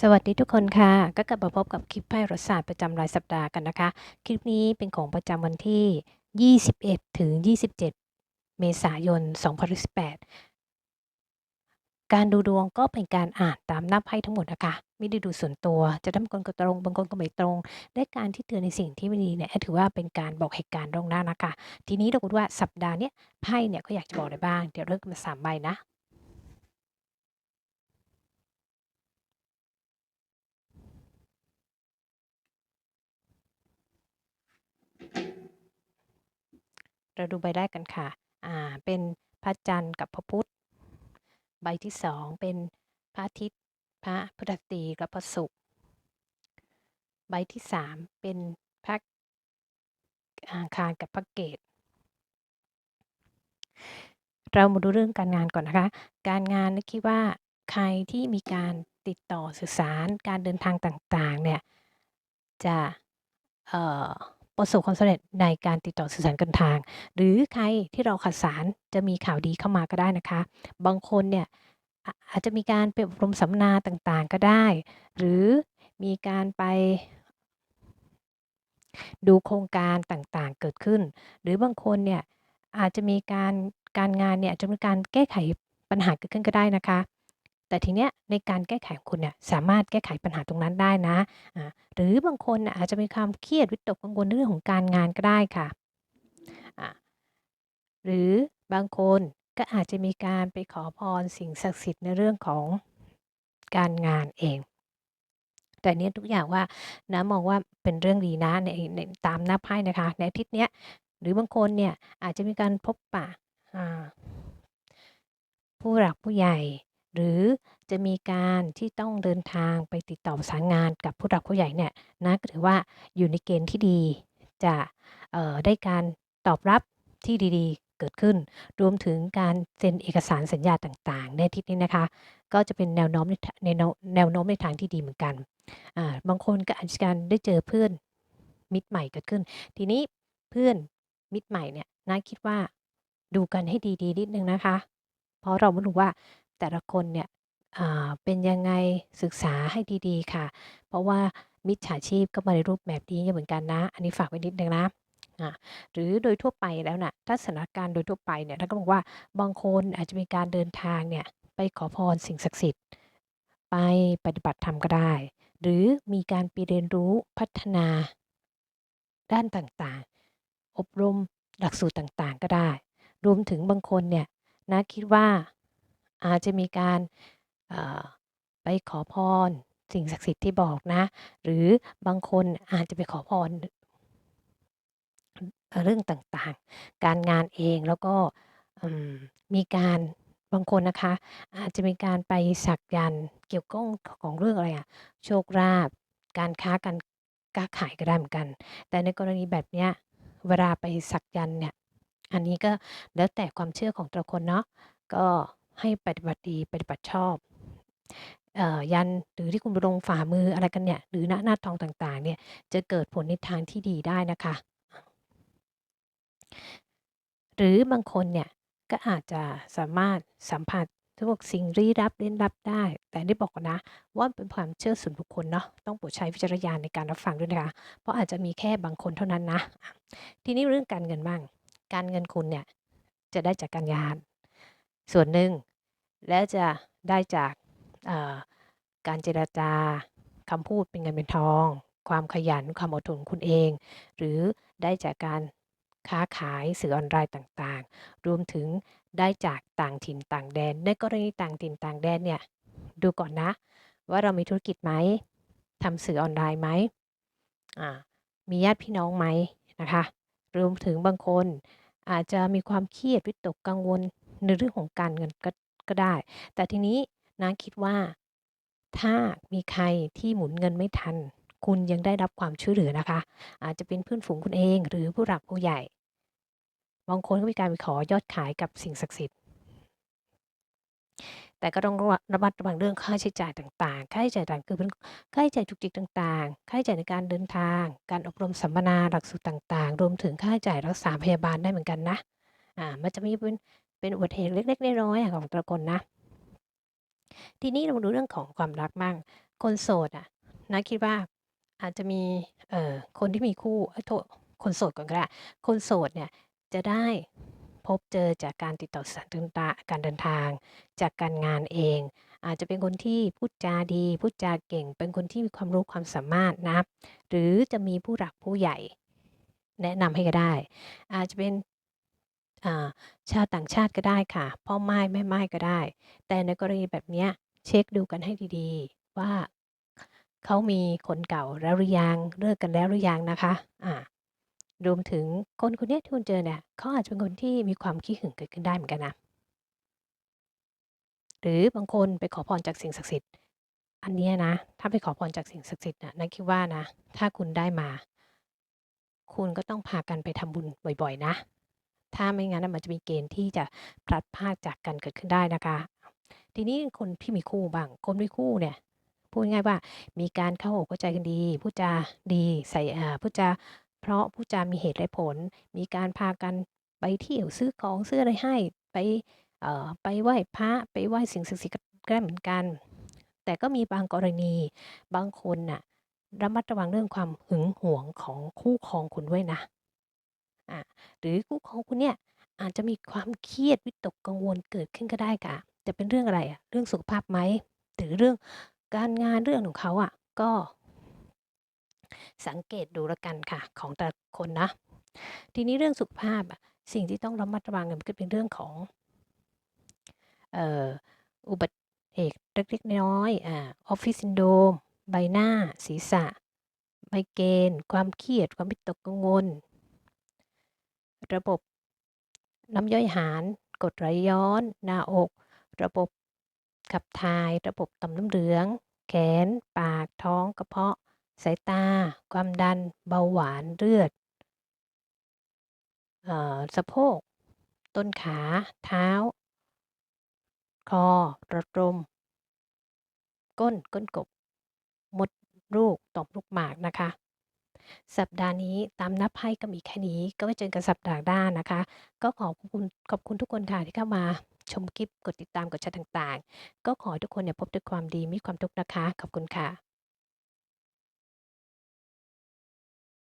สวัสดีทุกคนค่ะ ก็กลับมาพบกับคลิปไพ่รสศาสตร์ประจำรายสัปดาห์กันนะคะ คลิปนี้เป็นของประจำวันที่ 21 ถึง 27 เมษายน 2018 การดูดวงก็เป็นการอ่านตามหน้าไพ่ทั้งหมดนะคะ ไม่ได้ดูส่วนตัว จะทำคนก็ตรง บางคนก็ไม่ตรงได้การที่เตือนในสิ่งที่ไม่ดีเนี่ยถือว่าเป็นการบอกเหตุการณ์ล่วงหน้านะคะ ทีนี้เราดูว่าสัปดาห์นี้ไพ่เนี่ยก็อยากจะบอกอะไรบ้าง เดี๋ยวเริ่มกันมาสามใบนะ เราดูใบแรกกันค่ะ อ่า เป็นพระจันทร์กับพระพุธ ใบที่สองเป็นพระอาทิตย์ พระพฤหัสบดีกับพระศุกร์ ใบที่สามเป็นพระอังคารกับพระเกต เรามาดูเรื่องการงานก่อนนะคะ การงานนะคิดว่าใครที่มีการติดต่อสื่อสารการเดินทางต่างๆ เนี่ย จะ เอ่อ ประสบความสำเร็จในการติดต่อสื่อสารกันทาง หรือใครที่เราขัดสารจะมีข่าวดีเข้ามาก็ได้นะคะ บางคนเนี่ยอาจจะมีการไปอบรมสัมมนาต่างๆก็ได้ หรือมีการไปดูโครงการต่างๆเกิดขึ้น หรือบางคนเนี่ยอาจจะมีการการงานเนี่ยจจะมีการแก้ไขปัญหาเกิดขึ้นก็ได้นะคะ แต่ทีเนี้ยในการแก้ไขของคุณเนี่ยสามารถแก้ไขปัญหาตรงนั้นได้นะอ่าหรือบางคนน่ะอาจจะมีความเครียดวิตกกังวลเรื่องของการงานก็ได้ค่ะอ่าหรือบางคนก็อาจจะมีการไปขอพรสิ่งศักดิ์สิทธิ์ในเรื่องของการงานเอง แต่เนี้ยทุกอย่างว่านะมองว่าเป็นเรื่องดีนะในในตามหน้าไพ่นะคะ ในอาทิตย์เนี้ยหรือบางคนเนี่ยอาจจะมีการพบปะอ่าผู้หลักผู้ใหญ่ หรือจะมีการที่ต้องเดินทางไปติดต่อประสานงานกับผู้หลักผู้ใหญ่เนี่ยนะก็ถือว่าอยู่ในเกณฑ์ที่ดีจะออได้การตอบรับที่ดีๆ เกิดขึ้น รวมถึงการเซ็นเอกสารสัญญาต่างๆ ในทิตย์นี้นะคะ ก็จะเป็นแนวโน้มในทในแนวแนวโน้มในทางที่ดีเหมือนกัน บางคนก็อาจจะการได้เจอเพื่อนมิตรใหม่เกิดขึ้น ทีนี้เพื่อนมิตรใหม่เนี่ยน่าคิดว่าดูกันให้ดีๆนิดนึงนะคะ เพราะเราไม่รู้ว่า แต่ละคนเนี่ยเป็นยังไงศึกษาให้ดีๆ ค่ะ เพราะว่ามิจฉาชีพก็มาในรูปแบบนี้เหมือนกันนะ อันนี้ฝากไว้นิดนึงนะอ่าหรือโดยทั่วไปแล้วนะ่ะถ้าสถานการณ์โดยทั่วไปเนี่ยท่านก็บอกว่าบางคนอาจจะมีการเดินทางเนี่ยไปขอพรสิ่งศักดิ์สิทธิ์ ไปปฏิบัติธรรมก็ได้ หรือมีการไปเรียนรู้พัฒนาด้านต่างๆ อบรมหลักสูตรต่างๆ ก็ได้ รวมถึงบางคนเนี่ยนะคิดว่า อาจจะมีการไปขอพรสิ่งศักดิ์สิทธิ์ที่บอกนะ หรือบางคนอาจจะไปขอพรเรื่องต่างๆ การงานเองแล้วก็มีการบางคนนะคะ อาจจะมีการไปสักยันเกี่ยวข้องของเรื่องอะไรอะโชคลาภการค้าการค้าขายก็ได้เหมือนกัน แต่ในกรณีแบบเนี้ยเวลาไปสักยันเนี่ย อันนี้ก็แล้วแต่ความเชื่อของแต่ละคนเนาะก็ ให้ปฏิบัติดีปฏิบัติชอบออยันหรือที่คุณลงฝ่ามืออะไรกันเนี่ยหรือหน้าหน้าทองต่างๆเนี่ยจะเกิดผลในทางที่ดีได้นะคะ หรือบางคนเนี่ยก็อาจจะสามารถสัมผัสพวกสิ่งลี้ลับเล่นลับได้ แต่ได้บอกนนะว่าเป็นความเชื่อส่วนบุคคลเนาะต้องโปรดใช้วิจารณญาณในการรับฟังด้วยนะคะ เพราะอาจจะมีแค่บางคนเท่านั้นนะ ทีนี้เรื่องการเงินบ้าง การเงินคุณเนี่ยจะได้จากการงาน ส่วนหนึ่ง และจะได้จากการเจรจาคำพูดเป็นเงินเป็นทอง ความขยันความอดทนคุณเอง หรือได้จากการค้าขายสื่อออนไลน์ต่างๆ รวมถึงได้จากต่างถิ่นต่างแดน ในกรณีต่างถิ่นต่างแดนเนี่ยดูก่อนนะ ว่าเรามีธุรกิจไหมทำสื่อออนไลน์ไหมมีญาติพี่น้องไหมนะคะ รวมถึงบางคนอาจจะมีความเครียดวิตกกังวล ในเรื่องของการเงินก็ก็ได้ แต่ทีนี้นะคิดว่าถ้ามีใครที่หมุนเงินไม่ทัน คุณยังได้รับความช่วยเหลือนะคะ อาจจะเป็นเพื่อนฝูงคุณเองหรือผู้หลักผู้ใหญ่ บางคนก็มีการไปขอยอดขายกับสิ่งศักดิ์สิทธิ์ แต่ก็ต้องระมัดระวังเรื่องค่าใช้จ่ายต่าง ๆ ค่าใช้จ่ายต่างคือเป็นค่าใช้จ่ายจุกจิกต่าง ๆ ค่าใช้จ่ายในการเดินทาง การอบรมสัมมนาหลักสูตรต่าง ๆ รวมถึงค่าใช้จ่ายรักษาพยาบาลได้เหมือนกันนะ อ่า มันจะมีเป็น เป็นอุบัติเหตุเล็กๆน้อยๆอะของต่ละคนนะ ทีนี้เรามาดูเรื่องของความรักบ้างคนโสดอะนะคิดว่าอาจจะมีเอ่อคนที่มีคู่โทษคนโสดก่อนก็ได้คนโสดเนี่ยจะได้พบเจอจากการติดต่อสื่อสารต่างการเดินทาง จากการงานเอง อาจจะเป็นคนที่พูดจาดี พูดจาเก่ง เป็นคนที่มีความรู้ความสามารถนะ หรือจะมีผู้หลักผู้ใหญ่ แนะนำให้ก็ได้ อาจจะเป็น อ่าชาวต่างชาติก็ได้ค่ะ พ่อไม่แม่ไม่ก็ได้ แต่ในกรณีแบบเนี้ยเช็คดูกันให้ดีๆ ว่าเขามีคนเก่าแล้วหรือยังเลิกกันแล้วหรือยังนะคะอ่ารวมถึงคนคนนี้ที่คุณเจอเนี่ยเขาอาจจะเป็นคนที่มีความขี้หึงเกิดขึ้นได้เหมือนกันนะหรือบางคนไปขอพรจากสิ่งศักดิ์สิทธิ์ อันนี้นะ ถ้าไปขอพรจากสิ่งศักดิ์สิทธิ์นะนะคิดว่านะ ถ้าคุณได้มา คุณก็ต้องพากันไปทำบุญบ่อย ๆ นะ ถ้าไม่งั้นน่ะมันจะมีเกณฑ์ที่จะพลัดพรากจากกันเกิดขึ้นได้นะคะ ทีนี้คนที่มีคู่บ้าง คนมีคู่เนี่ยพูดง่ายว่ามีการเข้าอกเข้าใจกันดีพูดจาดีใส่อ่าพูดจาเพราะพูดจามีเหตุและผล มีการพากันไปเที่ยวซื้อของซื้ออะไรให้ไปเอ่อไปไหว้พระไปไหว้สิ่งศักดิ์สิทธิ์ก็ได้เหมือนกัน แต่ก็มีบางกรณีบางคนน่ะระมัดระวังเรื่องความหึงหวงของคู่ครองคุณด้วยนะ อ่าหรือคู่ครองคุณเนี่ยอาจจะมีความเครียดวิตกกังวลเกิดขึ้นก็ได้ค่ะ จะเป็นเรื่องอะไรอะเรื่องสุขภาพไหมหรือเรื่องการงานเรื่องของเขาอะก็ สังเกตดูล้วกันค่ะ ของแต่ละคนนะ ทีนี้เรื่องสุขภาพอะสิ่งที่ต้องระมัดระวังเนี่ยมันก็เป็นเรื่องของเอ่ออุบัติเหตุเล็กๆน้อยๆอ่า Office Syndrome ใบหน้า ศีรษะไมเกรนความเครียด ความวิตกกังวล ระบบ น้ำย่อยอาหาร กรดไหลย้อน หน้าอก ระบบขับถ่าย ระบบต่อมน้ำเหลือง แขน ปาก ท้อง กระเพาะ สายตา ความดัน เบาหวาน เลือดออสะโพก ต้นขา เท้า คอหลอดม ก้น ก้นกบ มดลูกต่อมลูกหมากนะคะ สัปดาห์นี้ตามนับไพ่ก็มีแค่นี้ ก็ไว้เจอกันสัปดาห์หน้านะคะ ก็ขอบคุณขอบคุณทุกคนค่ะที่เข้ามาชมคลิปกดติดตามกดแชร์ต่างๆ ก็ขอทุกคนเนี่ยพบด้วยความดีมีความสุขนะคะ ขอบคุณค่ะ